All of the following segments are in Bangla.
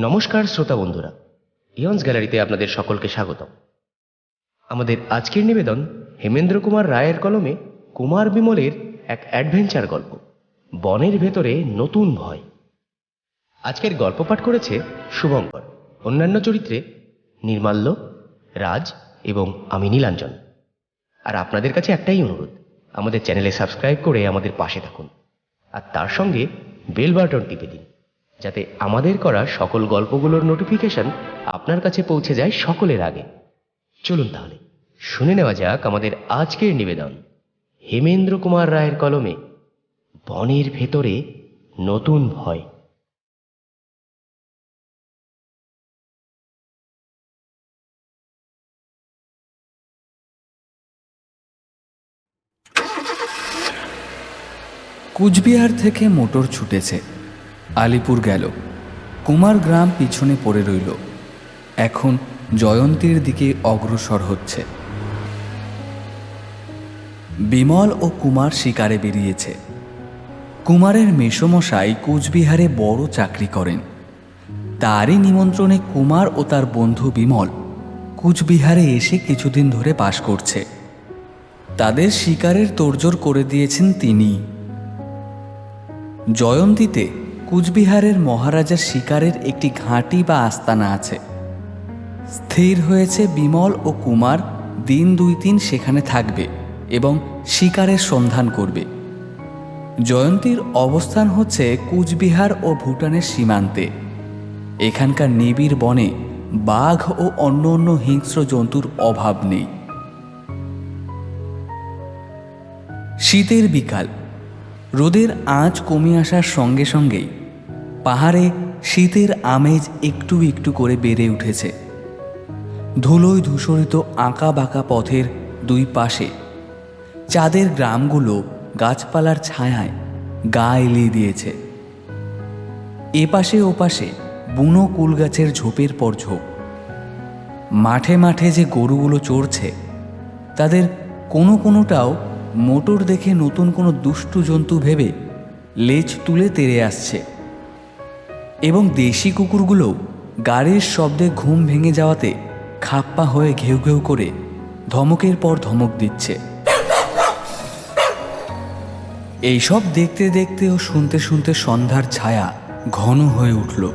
নমস্কার শ্রোতা বন্ধুরা। ইয়ন্স গ্যালারিতে আপনাদের সকলকে স্বাগত আমাদের আজকের নিবেদন হেমেন্দ্র কুমার রায়ের কলমে কুমার বিমলের এক অ্যাডভেঞ্চার গল্প, বনের ভেতরে নতুন ভয়। আজকের গল্প পাঠ করেছে শুভঙ্কর, অন্যান্য চরিত্রে নির্মাল্য, রাজ এবং আমি নীলাঞ্জন। আর আপনাদের কাছে একটাই অনুরোধ, আমাদের চ্যানেলে সাবস্ক্রাইব করে আমাদের পাশে থাকুন। আর তার সঙ্গে বেল বাটন টিপে দিন। যাতে আমাদের করা সকল গল্পগুলোর নোটিফিকেশন আপনার কাছে পৌঁছে যায় সকলের আগে। চলুন তাহলে, শুনে নেওয়া যাক আমাদের আজকের নিবেদন। হেমেন্দ্র কুমার রায়ের কলমে, বনের ভেতরে নতুন ভয়। কুচবিহার থেকে মোটর ছুটেছে। আলিপুর গেল। কুমার গ্রাম পিছনে পড়ে রইল। এখন জয়ন্তীর দিকে অগ্রসর হচ্ছে। বিমল ও কুমার শিকারে বেরিয়েছে। কুমারের মেষমশাই কুচবিহারে বড় চাকরি করেন। তারই নিমন্ত্রণে কুমার ও তার বন্ধু বিমল কুচবিহারে এসে কিছুদিন ধরে বাস করছে। তাদের শিকারের তোড়জোড় করে দিয়েছেন তিনি। জয়ন্তীতে কুচবিহারের মহারাজার শিকারের একটি ঘাঁটি বা আস্তানা আছে। স্থির হয়েছে বিমল ও কুমার দিন দুই তিন সেখানে থাকবে এবং শিকারের সন্ধান করবে। জয়ন্তীর অবস্থান হচ্ছে কুচবিহার ও ভুটানের সীমান্তে। এখানকার নিবিড় বনে বাঘ ও অন্য অন্য হিংস্র জন্তুর অভাব নেই। শীতের বিকাল। রোদের আঁচ কমে আসার সঙ্গে সঙ্গেই পাহাড়ে শীতের আমেজ একটু একটু করে বেড়ে উঠেছে। ধুলোয় ধূসরিত আঁকা বাঁকা পথের দুই পাশে চাঁদের গ্রামগুলো গাছপালার ছায়ায় গা এলিয়ে দিয়েছে। এপাশে ওপাশে বুনো কুল গাছের ঝোপের পর ঝোপ। মাঠে মাঠে যে গরুগুলো চড়ছে, তাদের কোনো কোনোটাও মোটর দেখে নতুন কোনো দুষ্টু জন্তু ভেবে লেজ তুলে তেড়ে আসছে। এবং দেশি কুকুরগুলোও গাড়ির শব্দে ঘুম ভেঙে যাওয়াতে খাপ্পা হয়ে ঘেউ ঘেউ করে ধমকের পর ধমক দিচ্ছে। এইসব দেখতে দেখতে ও শুনতে শুনতে সন্ধ্যার ছায়া ঘন হয়ে উঠল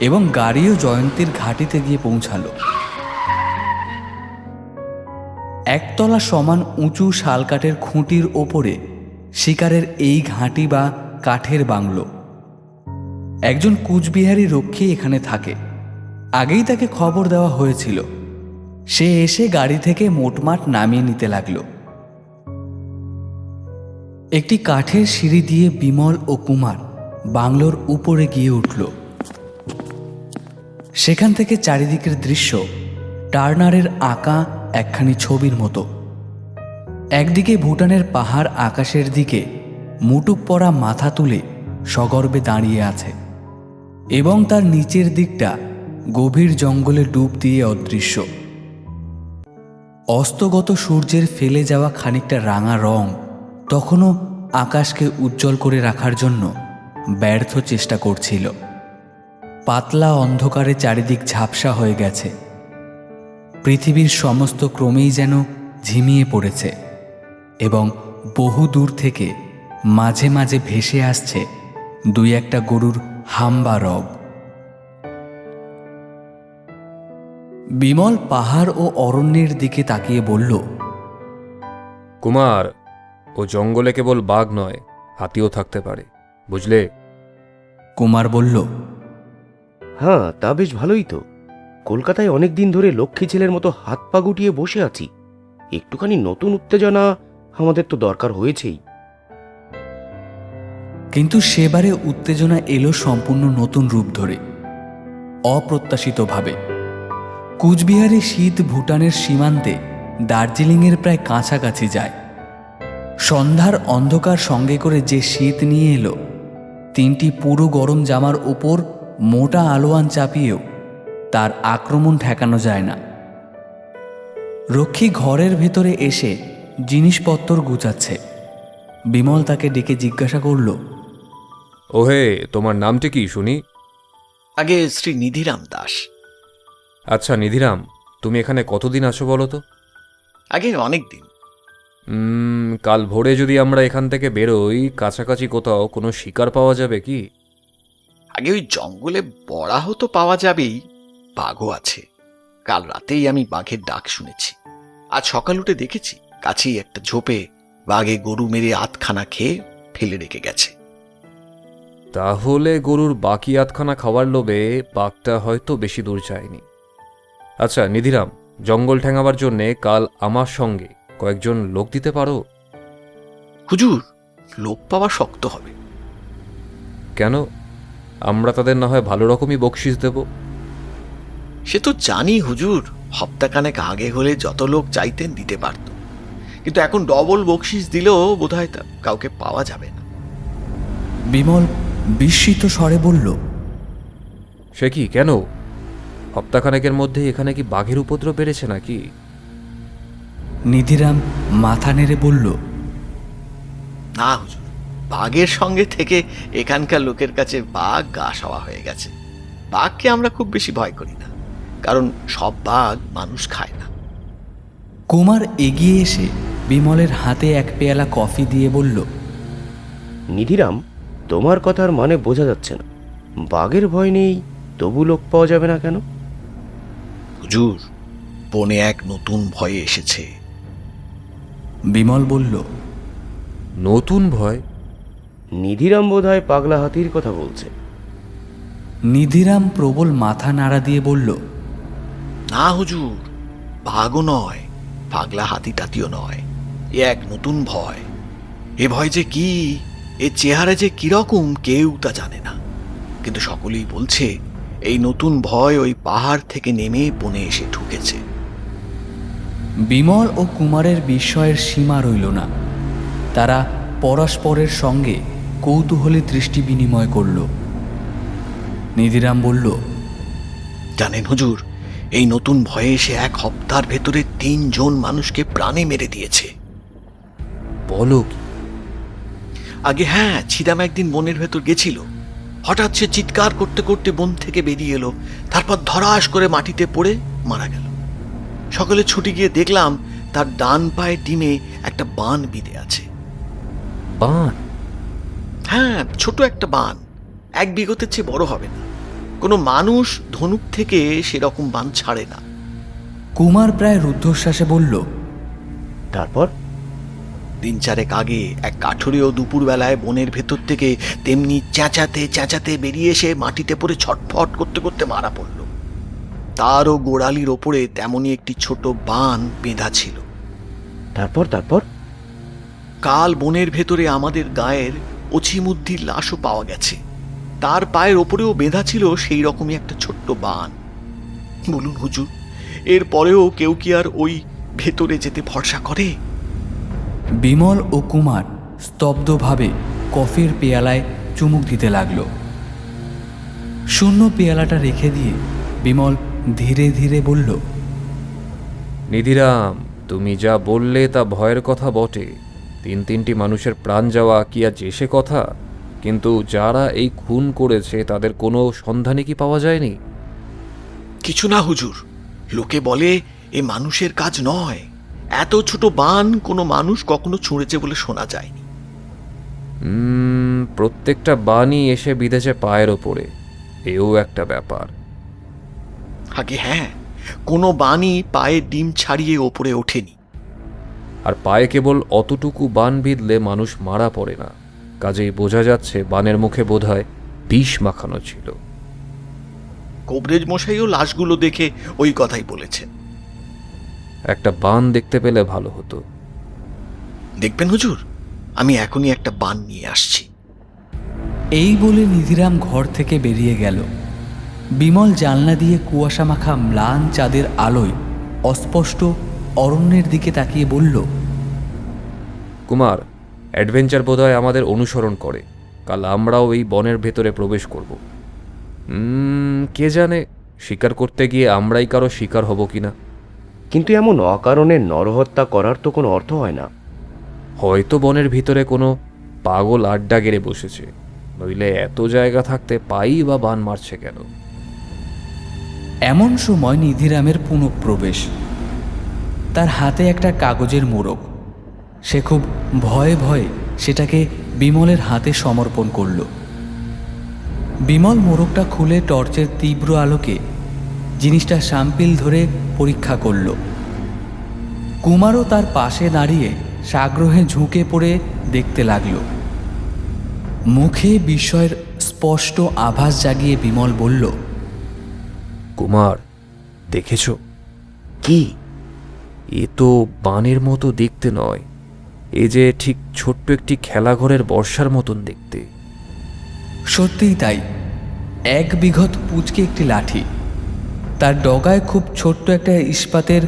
এবং গাড়িও জয়ন্তীর ঘাটিতে গিয়ে পৌঁছালো। একতলা সমান উঁচু শালকাঠের খুঁটির ওপরে শিকারের এই ঘাঁটি বা কাঠের বাংলো। একজন কুচবিহারি রক্ষী এখানে থাকে। আগেই তাকে খবর দেওয়া হয়েছিল। সে এসে গাড়ি থেকে মোটমাট নামিয়ে নিতে লাগল। একটি কাঠের সিঁড়ি দিয়ে বিমল ও কুমার বাংলোর উপরে গিয়ে উঠল। সেখান থেকে চারিদিকের দৃশ্য টার্নারের আঁকা একখানি ছবির মতো। একদিকে ভুটানের পাহাড় আকাশের দিকে মুটুক পরা মাথা তুলে সগর্বে দাঁড়িয়ে আছে। এবং তার নিচের দিকটা গভীর জঙ্গলে ডুব দিয়ে অদৃশ্য। অস্তগত সূর্যের ফেলে যাওয়া খানিকটা রাঙা রং তখনও আকাশকে উজ্জ্বল করে রাখার জন্য ব্যর্থ চেষ্টা করছিল। পাতলা অন্ধকারে চারিদিক ঝাপসা হয়ে গেছে। পৃথিবীর সমস্ত ক্রমেই যেন ঝিমিয়ে পড়েছে এবং বহু দূর থেকে মাঝে মাঝে ভেসে আসছে দুই একটা গরুর হাম্বা রব। বিমল পাহাড় ও অরণ্যের দিকে তাকিয়ে বলল কুমার ও জঙ্গলে কেবল বাঘ নয় হাতিও থাকতে পারে বুঝলে? কুমার বলল হ্যাঁ তা বেশ ভালোই তো। কলকাতায় অনেক দিন ধরে লক্ষ্মী ছেলের মতো হাত পা গুটিয়ে বসে আছি। একটুখানি নতুন উত্তেজনা আমাদের তো দরকার হয়েছেই। কিন্তু সেবারে উত্তেজনা এলো সম্পূর্ণ নতুন রূপ ধরে। অপ্রত্যাশিতভাবে। কুচবিহারে শীত ভুটানের সীমান্তে দার্জিলিংয়ের প্রায় কাছাকাছি যায়। সন্ধ্যার অন্ধকার সঙ্গে করে যে শীত নিয়ে এলো, তিনটি পুরো গরম জামার ওপর মোটা আলোয়ান চাপিয়েও তার আক্রমণ ঠেকানো যায় না। রক্ষী ঘরের ভেতরে এসে জিনিসপত্র গুচাচ্ছে বিমল তাকে ডেকে জিজ্ঞাসা করল ওহে তোমার নামটি কি শুনি? আগে শ্রী নিধিরাম দাস। আচ্ছা নিধিরাম তুমি এখানে কতদিন আছো বলো তো? আগে অনেক দিন কাল ভোরে যদি আমরা এখান থেকে বেরোই কাছাকাছি কোথাও কোনো শিকার পাওয়া যাবে কি? আগে ওই জঙ্গলে বড়াহ তো পাওয়া যাবেই বাঘও আছে। কাল রাতেই আমি বাঘের ডাক শুনেছি। আজ সকাল উঠে দেখেছি কাছেই একটা ঝোপে বাঘে গরু মেরে আতখানা খেয়ে ফেলে রেখে গেছে। তাহলে গরুর বাকি আধখানা খাওয়ার লোভে বাঘটা হয়তো বেশি দূর যায়নি। আচ্ছা নিধিরাম জঙ্গল ঠেঙাবার জন্যে কাল আমার সঙ্গে কয়েকজন লোক দিতে পারো? হুজুর লোক পাওয়া শক্ত হবে। কেন? আমরা তাদের না হয় ভালো রকমই বকশিস দেব। সে তো জানি হুজুর হপ্তাখানেক আগে হলে যত লোক চাইতেন দিতে পারত। কিন্তু এখন ডবল বকশিস দিলেও বোধহয় তা কাউকে পাওয়া যাবে না। বিমল বিস্মিত স্বরে বলল সে কি কেন? হপ্তাখানেকের মধ্যে এখানে কি বাঘের উপদ্রব বেড়েছে নাকি? নিধিরাম মাথা নেড়ে বলল না হুজুর বাঘের সঙ্গে থেকে এখানকার লোকের কাছে বাঘ গা সওয়া হয়ে গেছে। বাঘকে আমরা খুব বেশি ভয় করি না কারণ সব বাঘ মানুষ খায় না। কুমার এগিয়ে এসে বিমলের হাতে এক পেয়ালা কফি দিয়ে বলল নিধিরাম তোমার কথার মানে বোঝা যাচ্ছে না। বাঘের ভয় নেই তবু লোক পাওয়া যাবে না কেন? হুজুর বনে এক নতুন ভয়ে এসেছে। বিমল বলল নতুন ভয়? নিধিরাম বোধহয় পাগলা হাতির কথা বলছে। নিধিরাম প্রবল মাথা নাড়া দিয়ে বলল না হুজুর বাঘও নয় পাগলা হাতি টাতিও নয় এ এক নতুন ভয়। এ ভয় যে কি? এর চেহারা যে কীরকম কেউ তা জানে না। কিন্তু সকলেই বলছে এই নতুন ভয় ওই পাহাড় থেকে নেমে বনে এসে ঢুকেছে। বিমল ও কুমারের বিস্ময়ের সীমা রইল না। তারা পরস্পরের সঙ্গে কৌতূহলী দৃষ্টি বিনিময় করল। নিধিরাম বলল জানেন হুজুর এই নতুন ভয়ে এসে এক হপ্তার ভেতরে তিনজন মানুষকে প্রাণে মেরে দিয়েছে। বলো কি? আগে হ্যাঁ ছিদাম একদিন বনের ভেতর গেছিল। হঠাৎ সে চিৎকার করতে করতে বন থেকে বেরিয়ে এলো। তারপর ধরাস করে মাটিতে পড়ে মারা গেল। সকালে ছুটি গিয়ে দেখলাম তার ডান পায়ে ডিমে একটা বান বিঁধে আছে। বান? হ্যাঁ ছোট একটা বান। এক বিগতের চেয়ে বড় হবে না। কোনো মানুষ ধনুক থেকে সেরকম বান ছাড়ে না। কুমার প্রায় রুদ্ধশ্বাসে বলল তারপর? দিন চারেক আগে এক কাঠুরিও দুপুরবেলায় বনের ভেতর থেকে তেমনি চেঁচাতে চেঁচাতে বেরিয়ে এসে মাটিতে পড়ে ছটফট করতে করতে মারা পড়ল। তারও গোড়ালির ওপরে তেমনি একটি ছোট বান বেঁধা ছিল। তারপর তারপর? কাল বনের ভেতরে আমাদের গায়ের অছিমুদ্দির লাশও পাওয়া গেছে। তার পায়ের ওপরেও বেঁধা ছিল সেই রকমই একটা ছোট্ট বান। বলুন হুজুর এর পরেও কেউ কি আর ওই ভেতরে যেতে ভরসা করে? বিমল ও কুমার স্তব্ধভাবে কফির পেয়ালায় চুমুক দিতে লাগল। শূন্য পেয়ালাটা রেখে দিয়ে বিমল ধীরে ধীরে বলল নিধিরাম তুমি যা বললে তা ভয়ের কথা বটে। তিন তিনটি মানুষের প্রাণ যাওয়া কি আর যে সে কথা? কিন্তু যারা এই খুন করেছে তাদের কোনো সন্ধানে কি পাওয়া যায়নি? কিছু না হুজুর। লোকে বলে এ মানুষের কাজ নয়। এত ছোট বান কোনো মানুষ কখনো ছুঁড়েছে বলে শোনা যায়নি। প্রত্যেকটা বাণী এসে বিঁধেছে পায়ের ওপরে। এও একটা ব্যাপার। আগে হ্যাঁ কোনো বানই পায়ে ডিম ছাড়িয়ে ওপরে ওঠেনি। আর পায়ে কেবল অতটুকু বান বিঁধলে মানুষ মারা পড়ে না। কাজেই বোঝা যাচ্ছে বানের মুখে বোধহয় বিষ মাখানো ছিল। কবরেজ মশাইও লাশগুলো দেখে ওই কথাই বলেছেন। একটা বান দেখতে পেলে ভালো হতো। দেখবেন হুজুর? আমি এখনই একটা বান নিয়ে আসছি। এই বলে নিধিরাম ঘর থেকে বেরিয়ে গেল। বিমল জানলা দিয়ে কুয়াশা মাখা ম্লান চাঁদের আলোয় অস্পষ্ট অরণ্যের দিকে তাকিয়ে বলল কুমার অ্যাডভেঞ্চার বোধহয় আমাদের অনুসরণ করে। কাল আমরাও এই বনের ভেতরে প্রবেশ করব। কে জানে শিকার করতে গিয়ে আমরাই কারও শিকার হব কিনা? কিন্তু এমন অকারণে নরহত্যা করার তো কোনো অর্থ হয় না। হয়তো বনের ভিতরে কোনো পাগল আড্ডা গেড়ে বসেছে। নইলে এত জায়গা থাকতে পাই বা বান মারছে কেন? এমন সময় নিধিরামের পুনঃপ্রবেশ। তার হাতে একটা কাগজের মোড়ক। সে খুব ভয়ে ভয়ে সেটাকে বিমলের হাতে সমর্পণ করল। বিমল মোড়কটা খুলে টর্চের তীব্র আলোকে জিনিসটা সাম্পিল ধরে পরীক্ষা করল। কুমারও তার পাশে দাঁড়িয়ে সাগ্রহে ঝুঁকে পড়ে দেখতে লাগল। মুখে বিস্ময়ের স্পষ্ট আভাস জাগিয়ে বিমল বলল কুমার দেখেছ? কি? এ তো বানের মতো দেখতে নয়। এ যে ঠিক ছোট্ট একটি খেলাঘরের বর্ষার মতন দেখতে। সত্যিই তাই। এক বিঘত পুচকে একটি লাঠি। তার ডগায় খুব ছোট্ট একটা ইস্পাতের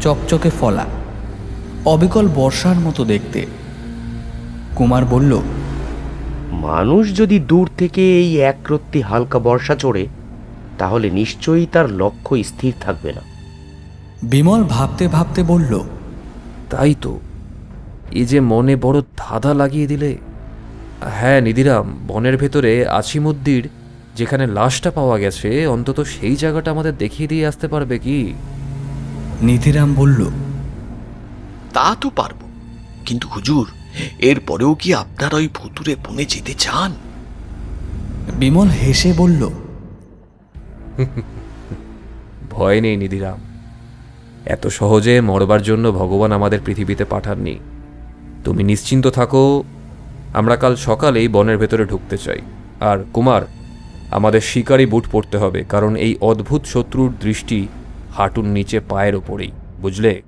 চকচকে ফলা। অবিকল বর্ষার মতো দেখতে। কুমার বলল মানুষ যদি দূর থেকে এই একরত্তি হালকা বর্ষা চড়ে তাহলে নিশ্চয়ই তার লক্ষ্য স্থির থাকবে না। বিমল ভাবতে ভাবতে বলল তাই তো। এ যে মনে বড় ধাঁধা লাগিয়ে দিলে হ্যাঁ নিধিরাম বনের ভেতরে আছিমুদ্দির যেখানে লাশটা পাওয়া গেছে অন্তত সেই জায়গাটা আমাদের দেখিয়ে দিয়ে আসতে পারবে কি? নিধিরাম বলল তা তো পারব। কিন্তু হুজুর এরপরেও কি আপনার ওই ভুতুরে বনে যেতে চান? বিমল হেসে বলল ভয় নেই নিধিরাম। এত সহজে মরবার জন্য ভগবান আমাদের পৃথিবীতে পাঠাননি। তুমি নিশ্চিন্ত থাকো আমরা কাল সকালেই বনের ভেতরে ঢুকতে চাই। আর কুমার আমাদের শিকারি বুট পড়তে হবে কারণ এই অদ্ভুত শত্রুর দৃষ্টি হাঁটুর নিচে পায়ের ওপরেই বুঝলে?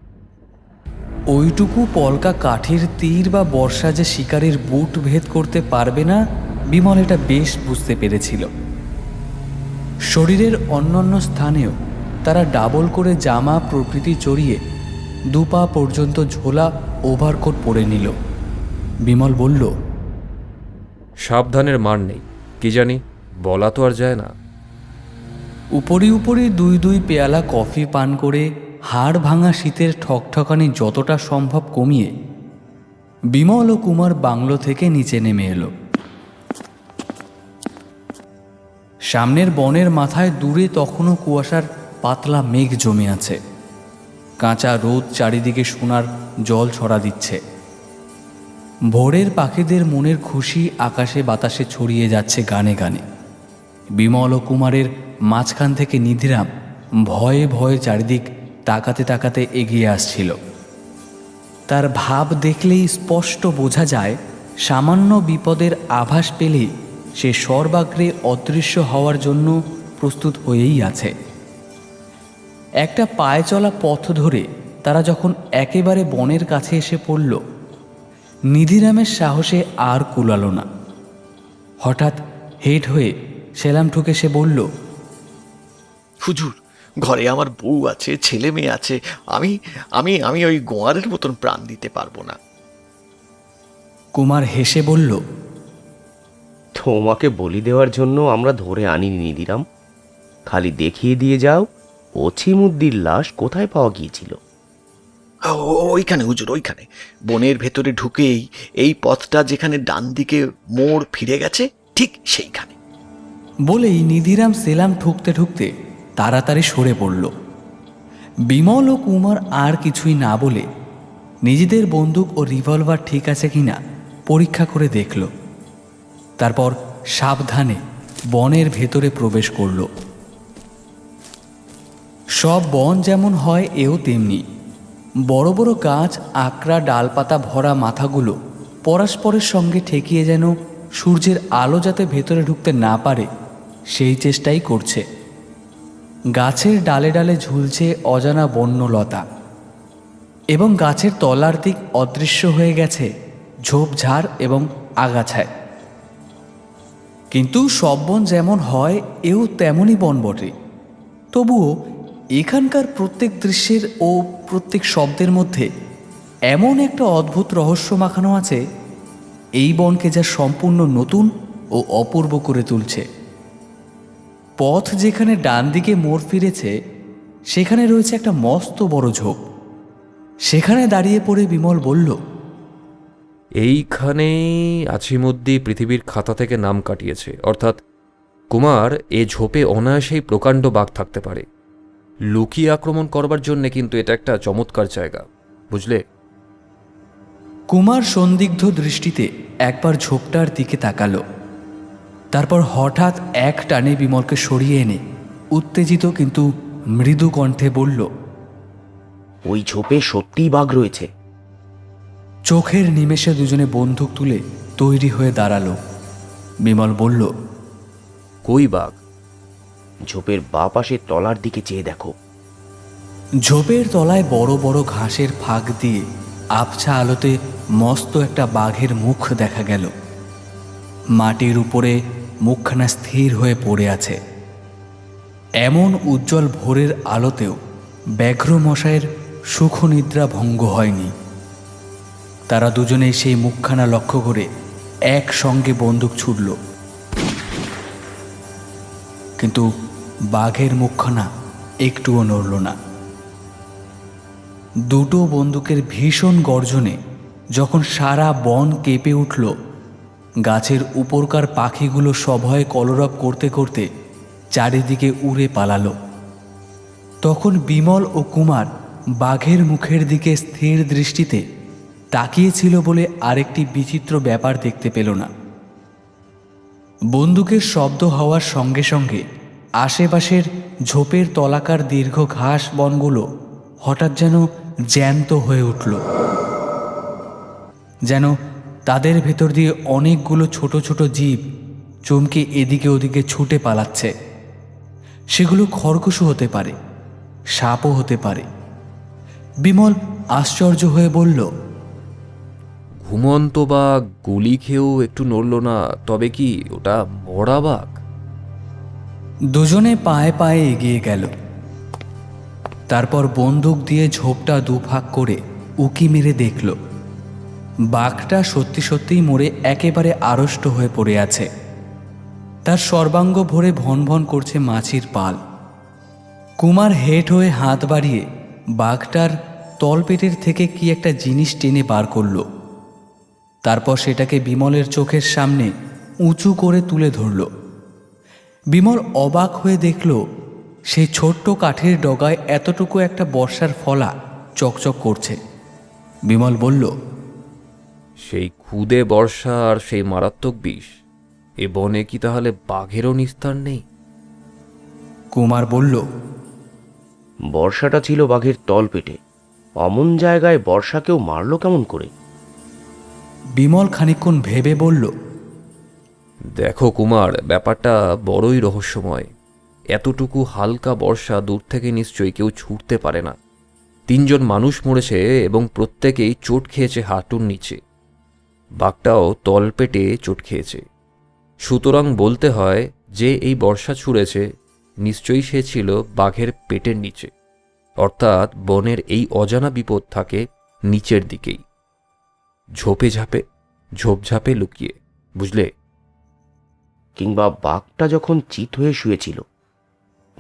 ওইটুকু পলকা কাঠের তীর বা বর্ষা যে শিকারের বুট ভেদ করতে পারবে না বিমল এটা বেশ বুঝতে পেরেছিল। শরীরের অন্যান্য স্থানেও তারা ডাবল করে জামা প্রকৃতি চড়িয়ে দুপা পর্যন্ত ঝোলা ওভারকোট পরে নিল। বিমল বলল সাবধানের মার নেই কি জানি? বলা তো আর যায় না। উপরি উপরি দুই দুই পেয়ালা কফি পান করে হাড় ভাঙা শীতের ঠকঠকানি যতটা সম্ভব কমিয়ে বিমল ও কুমার বাংলো থেকে নিচে নেমে এলো। সামনের বনের মাথায় দূরে তখনও কুয়াশার পাতলা মেঘ জমে আছে। কাঁচা রোদ চারিদিকে সোনার জল ছড়া দিচ্ছে। ভোরের পাখিদের মনের খুশি আকাশে বাতাসে ছড়িয়ে যাচ্ছে গানে গানে। বিমল ও কুমারের মাঝখান থেকে নিধিরাম ভয়ে ভয়ে চারিদিক তাকাতে তাকাতে এগিয়ে আসছিল। তার ভাব দেখলেই স্পষ্ট বোঝা যায়, সামান্য বিপদের আভাস পেলে সে সর্বাগ্রে অদৃশ্য হওয়ার জন্য প্রস্তুত হয়েই আছে। একটা পায়ে চলা পথ ধরে তারা যখন একেবারে বনের কাছে এসে পড়ল, নিধিরামের সাহসে আর কুলালো না। হঠাৎ হেট হয়ে সেলাম ঠুকে সে বলল হুজুর ঘরে আমার বউ আছে ছেলে মেয়ে আছে আমি আমি আমি ওই গোয়ারের মতন প্রাণ দিতে পারব না। কুমার হেসে বলল তোমাকে বলি দেওয়ার জন্য আমরা ধরে আনিনি নিদিরাম খালি দেখিয়ে দিয়ে যাও অছিমুদ্দির লাশ কোথায় পাওয়া গিয়েছিল। ওইখানে হুজুর ওইখানে। বনের ভেতরে ঢুকেই এই পথটা যেখানে ডান দিকে মোড় ফিরে গেছে ঠিক সেইখানে। বলেই নিধিরাম সেলাম ঠুকতে ঠুকতে তাড়াতাড়ি সরে পড়ল। বিমল ও কুমার আর কিছুই না বলে নিজেদের বন্দুক ও রিভলভার ঠিক আছে কিনা পরীক্ষা করে দেখল। তারপর সাবধানে বনের ভেতরে প্রবেশ করল। সব বন যেমন হয়, এও তেমনি। বড় বড় গাছ, আকড়া, ডালপাতা ভরা মাথাগুলো পরস্পরের সঙ্গে ঠেকিয়ে যেন সূর্যের আলো যাতে ভেতরে ঢুকতে না পারে সেই চেষ্টাই করছে। গাছের ডালে ডালে ঝুলছে অজানা বন্যলতা। এবং গাছের তলার দিক অদৃশ্য হয়ে গেছে ঝোপঝাড় এবং আগাছায়। কিন্তু সব বন যেমন হয়, এও তেমনই বন বটে। তবুও এখানকার প্রত্যেক দৃশ্যের ও প্রত্যেক শব্দের মধ্যে এমন একটা অদ্ভুত রহস্য মাখানো আছে, এই বনকে যা সম্পূর্ণ নতুন ও অপূর্ব করে তুলছে। পথ যেখানে ডান দিকে মোড় ফিরেছে সেখানে রয়েছে একটা মস্ত বড় ঝোপ। সেখানে দাঁড়িয়ে পড়ে বিমল বলল এইখানেই আছিমুদ্দি পৃথিবীর খাতা থেকে নাম কাটিয়েছে। অর্থাৎ কুমার এ ঝোপে অনায়াসেই প্রকাণ্ড বাঘ থাকতে পারে। লুকিয়ে আক্রমণ করবার জন্য কিন্তু এটা একটা চমৎকার জায়গা বুঝলে? কুমার সন্দিগ্ধ দৃষ্টিতে একবার ঝোপটার দিকে তাকালো। তারপর হঠাৎ এক টানে বিমলকে সরিয়ে এনে উত্তেজিত কিন্তু মৃদু কণ্ঠে বলল ওই ঝোপে সত্যিই বাঘ রয়েছে। চোখের নিমেষে দুজনে বন্দুক তুলে তৈরি হয়ে দাঁড়াল। বিমল বলল কই বাঘ? ঝোপের বা পাশে তলার দিকে চেয়ে দেখো। ঝোপের তলায় বড় বড় ঘাসের ফাঁক দিয়ে আবছা আলোতে মস্ত একটা বাঘের মুখ দেখা গেল। মাটির উপরে মুখখানা স্থির হয়ে পড়ে আছে। এমন উজ্জ্বল ভোরের আলোতেও ব্যাঘ্র মশাইয়ের সুখনিদ্রা ভঙ্গ হয়নি। তারা দুজনেই সেই মুখখানা লক্ষ্য করে একসঙ্গে বন্দুক ছুটল কিন্তু বাঘের মুখখানা একটুও নড়ল না। দুটো বন্দুকের ভীষণ গর্জনে যখন সারা বন কেঁপে উঠল গাছের উপরকার পাখিগুলো সভয়ে কলরব করতে করতে চারিদিকে উড়ে পালালো। তখন বিমল ও কুমার বাঘের মুখের দিকে স্থির দৃষ্টিতে তাকিয়েছিল বলে আরেকটি বিচিত্র ব্যাপার দেখতে পেল না। বন্দুকের শব্দ হওয়ার সঙ্গে সঙ্গে আশেপাশের ঝোপের তলাকার দীর্ঘ ঘাস বনগুলো হঠাৎ যেন জ্যান্ত হয়ে উঠল। যেন তাদের ভেতর দিয়ে অনেকগুলো ছোট ছোট জীব চমকে এদিকে ওদিকে ছুটে পালাচ্ছে। সেগুলো খরগোশও হতে পারে সাপও হতে পারে। বিমল আশ্চর্য হয়ে বলল ঘুমন্ত বাঘ গুলি খেয়েও একটু নড়ল না তবে কি ওটা মরা বাঘ? দুজনে পায়ে পায়ে এগিয়ে গেল। তারপর বন্দুক দিয়ে ঝোপটা দুভাগ করে উকি মেরে দেখল। বাঘটা সত্যি সত্যিই মরে একেবারে আড়ষ্ট হয়ে পড়ে আছে। তার সর্বাঙ্গ ভরে ভন ভন করছে মাছির পাল। কুমার হেট হয়ে হাত বাড়িয়ে বাঘটার তলপেটের থেকে কি একটা জিনিস টেনে বার করল। তারপর সেটাকে বিমলের চোখের সামনে উঁচু করে তুলে ধরল। বিমল অবাক হয়ে দেখল সেই ছোট্ট কাঠের ডগায় এতটুকু একটা বর্ষার ফলা চকচক করছে। বিমল বলল সেই খুদে বর্ষা আর সেই মারাত্মক বিষ। এ বনে কি তাহলে বাঘেরও নিস্তার নেই? কুমার বলল বর্ষাটা ছিল বাঘের তল পেটে অমন জায়গায় বর্ষাকেও মারলো কেমন করে? বিমল খানিকক্ষণ ভেবে বলল দেখো কুমার ব্যাপারটা বড়ই রহস্যময়। এতটুকু হালকা বর্ষা দূর থেকে নিশ্চয়ই কেউ ছুটতে পারে না। তিনজন মানুষ মরেছে এবং প্রত্যেকেই চোট খেয়েছে হাঁটুর নিচে। বাঘটাও তলপেটে চোট খেয়েছে। সুতরাং বলতে হয় যে এই বর্ষা ছুঁড়েছে নিশ্চয়ই সে ছিল বাঘের পেটের নিচে। অর্থাৎ বনের এই অজানা বিপদ থাকে নিচের দিকেই। ঝোপে ঝাপে ঝোপঝাপে লুকিয়ে বুঝলে? কিংবা বাঘটা যখন চিত হয়ে শুয়েছিল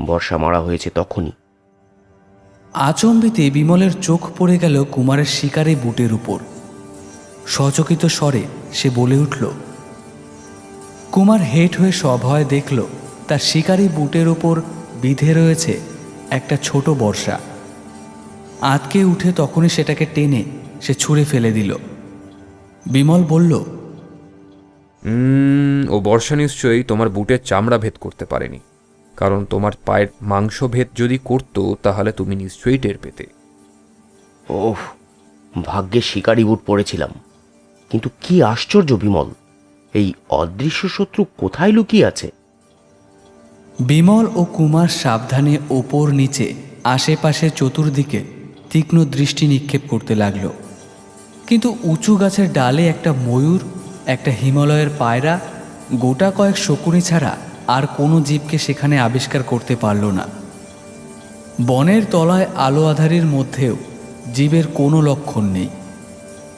বর্ষা মারা হয়েছে তখনই। আচম্বিতে বিমলের চোখ পড়ে গেল কুমারের শিকারে বুটের উপর। সচকিত স্বরে সে বলে উঠল কুমার হেট হয়ে সভয় দেখল তার শিকারি বুটের ওপর বিধে রয়েছে একটা ছোট বর্ষা। আতকে উঠে তখনই সেটাকে টেনে সে ছুঁড়ে ফেলে দিল। বিমল বলল ও বর্ষা নিশ্চয়ই তোমার বুটের চামড়া ভেদ করতে পারেনি। কারণ তোমার পায়ের মাংস ভেদ যদি করতো তাহলে তুমি নিশ্চয়ই টের পেতে। ওহ ভাগ্যে শিকারি বুট পড়েছিলাম কিন্তু কি আশ্চর্য বিমল, এই অদৃশ্য শত্রু কোথায় লুকিয়ে আছে? বিমল ও কুমার সাবধানে ওপর নিচে, আশেপাশে চতুর্দিকে তীক্ষ্ণ দৃষ্টি নিক্ষেপ করতে লাগল। কিন্তু উঁচু গাছের ডালে একটা ময়ূর, একটা হিমালয়ের পায়রা, গোটা কয়েক শকুনি ছাড়া আর কোনো জীবকে সেখানে আবিষ্কার করতে পারল না। বনের তলায় আলো আধারির মধ্যেও জীবের কোনো লক্ষণ নেই।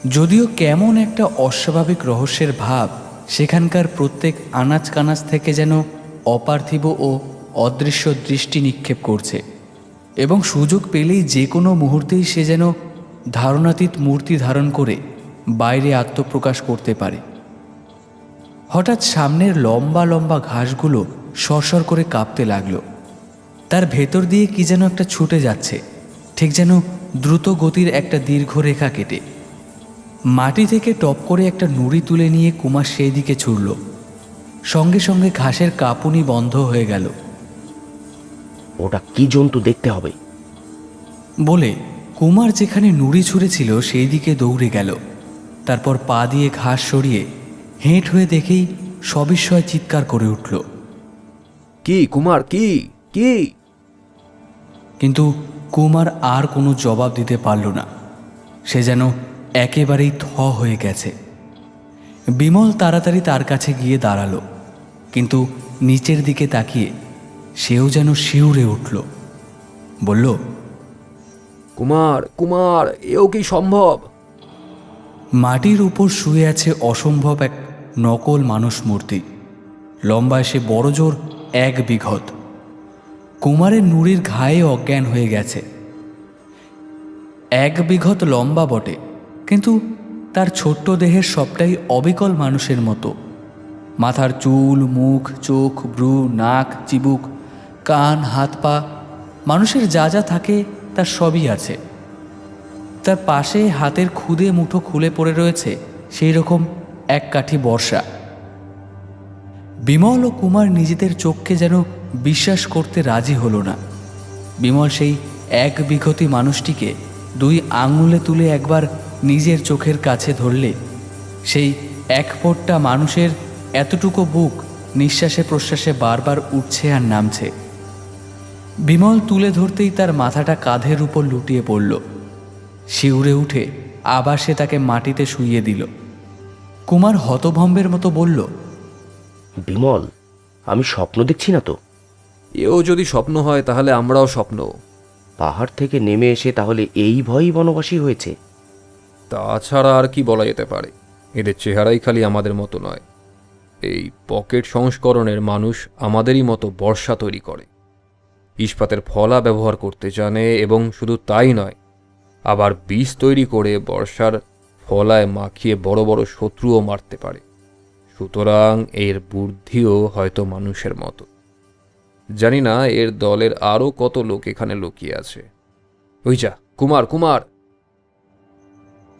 যদিও কেমন একটা অস্বাভাবিক রহস্যের ভাব, সেখানকার প্রত্যেক আনাচ কানাচ থেকে যেন অপার্থিব ও অদৃশ্য দৃষ্টি নিক্ষেপ করছে। এবং সুযোগ পেলেই যে কোনো মুহূর্তেই সে যেন ধারণাতীত মূর্তি ধারণ করে বাইরে আত্মপ্রকাশ করতে পারে। হঠাৎ সামনের লম্বা লম্বা ঘাসগুলো সরসর করে কাঁপতে লাগল। তার ভেতর দিয়ে কি যেন একটা ছুটে যাচ্ছে, ঠিক যেন দ্রুত গতির একটা দীর্ঘ রেখা কেটে। মাটি থেকে টপ করে একটা নুড়ি তুলে নিয়ে কুমার সেই দিকে ছুড়ল। সঙ্গে সঙ্গে ঘাসের কাঁপুনি বন্ধ হয়ে গেল। ওটা কি জন্তু দেখতে হবে? বলে কুমার যেখানে নুড়ি ছুঁড়েছিল সেই দিকে দৌড়ে গেল। তারপর পা দিয়ে ঘাস সরিয়ে হেঁট হয়ে দেখেই সবিস্ময় চিৎকার করে উঠল। কি কুমার কি কি? কিন্তু কুমার আর কোনো জবাব দিতে পারল না। সে যেন একেবারেই থ হয়ে গেছে। বিমল তাড়াতাড়ি তার কাছে গিয়ে দাঁড়াল কিন্তু নিচের দিকে তাকিয়ে সেও যেন শিউরে উঠল। বলল কুমার কুমার এও কি সম্ভব? মাটির উপর শুয়ে আছে অসম্ভব এক নকল মানুষ মূর্তি লম্বা সে বড় জোর এক বিঘত। কুমারের নুড়ির ঘায়ে অজ্ঞান হয়ে গেছে। এক বিঘত লম্বা বটে। কিন্তু তার ছোট্ট দেহের সবটাই অবিকল মানুষের মতো। মাথার চুল, মুখ, চোখ, ভ্রু, নাক, চিবুক, কান, হাত, পা, মানুষের যা যা থাকে তার সবই আছে। তার পাশে হাতের খুদে মুঠো খুলে পড়ে রয়েছে সেই রকম এক কাঠি বর্ষা। বিমল ও কুমার নিজেদের চোখকে যেন বিশ্বাস করতে রাজি হলো না। বিমল সেই এক বিঘতি মানুষটিকে দুই আঙুলে তুলে একবার নিজের চোখের কাছে ধরলে সেই এক ফোঁটটা মানুষের এতটুকু বুক নিঃশ্বাসে প্রশ্বাসে বারবার উঠছে আর নামছে। বিমল তুলে ধরতেই তার মাথাটা কাঁধের উপর লুটিয়ে পড়ল। শিউরে উঠে আবার সে তাকে মাটিতে শুইয়ে দিল। কুমার হতভম্বের মতো বলল বিমল আমি স্বপ্ন দেখছি না তো? এও যদি স্বপ্ন হয় তাহলে আমরাও স্বপ্ন। পাহাড় থেকে নেমে এসে তাহলে এই ভয়ই বনবাসী হয়েছে। তাছাড়া আর কি বলা যেতে পারে? এদের চেহারাই খালি আমাদের মতো নয়। এই পকেট সংস্করণের মানুষ আমাদেরই মতো বর্ষা তৈরি করে। ইস্পাতের ফলা ব্যবহার করতে জানে এবং শুধু তাই নয়, আবার বীজ তৈরি করে বর্ষার ফলায় মাখিয়ে বড় বড় শত্রুও মারতে পারে। সুতরাং এর বুদ্ধিও হয়তো মানুষের মতো। জানি না এর দলের আরও কত লোক এখানে লুকিয়ে আছে। ওই যা, কুমার কুমার!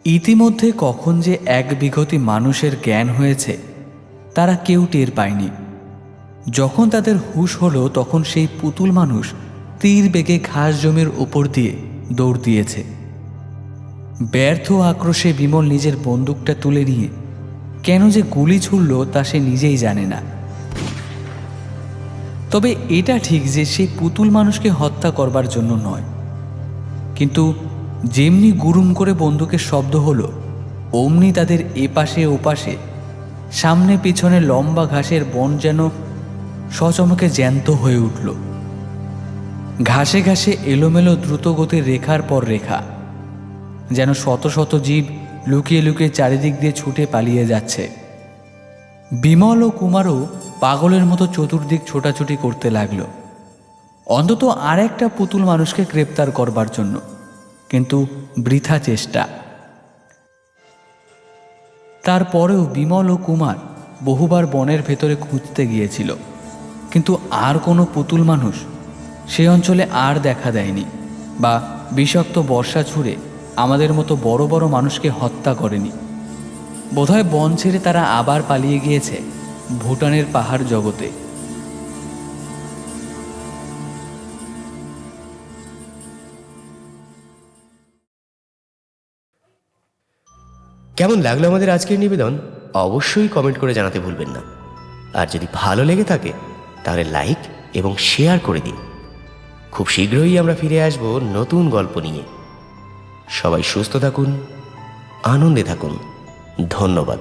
ইতিমধ্যে কখন যে এক বিঘতি মানুষের জ্ঞান হয়েছে, তারা কেউ টের পায়নি। যখন তাদের হুশ হলো, তখন সেই পুতুল মানুষ তীর বেগে ঘাস জমির উপর দিয়ে দৌড় দিয়েছে। ব্যর্থ আক্রোশে বিমল নিজের বন্দুকটা তুলে নিয়ে, কেন যে গুলি ছুড়ল তা সে নিজেই জানে না। তবে এটা ঠিক যে সে পুতুল মানুষকে হত্যা করবার জন্য নয়। কিন্তু যেমনি গুরুম করে বন্দুকের শব্দ হলো, অমনি তাদের এপাশে ওপাশে, সামনে পিছনে লম্বা ঘাসের বন যেন সচমকে জ্যান্ত হয়ে উঠল। ঘাসে ঘাসে এলোমেলো দ্রুতগতির রেখার পর রেখা, যেন শত শত জীব লুকিয়ে লুকিয়ে চারিদিক দিয়ে ছুটে পালিয়ে যাচ্ছে। বিমল ও কুমারও পাগলের মতো চতুর্দিক ছোটাছুটি করতে লাগল। অন্তত আর একটা পুতুল মানুষকে গ্রেপ্তার করবার জন্য। কিন্তু বৃথা চেষ্টা। তারপরেও বিমল ও কুমার বহুবার বনের ভেতরে খুঁজতে গিয়েছিল। কিন্তু আর কোনো পুতুল মানুষ সে অঞ্চলে আর দেখা দেয়নি বা বিষাক্ত বর্ষা ছুঁড়ে আমাদের মতো বড় বড় মানুষকে হত্যা করেনি। বোধহয় বন ছেড়ে তারা আবার পালিয়ে গিয়েছে ভুটানের পাহাড় জগতে। কেমন লাগল আমাদের আজকের নিবেদন, অবশ্যই কমেন্ট করে জানাতে ভুলবেন না। আর যদি ভালো লেগে থাকে, তাহলে লাইক এবং শেয়ার করে দিন। খুব শীঘ্রই আমরা ফিরে আসব নতুন গল্প নিয়ে। সবাই সুস্থ থাকুন, আনন্দে থাকুন। ধন্যবাদ।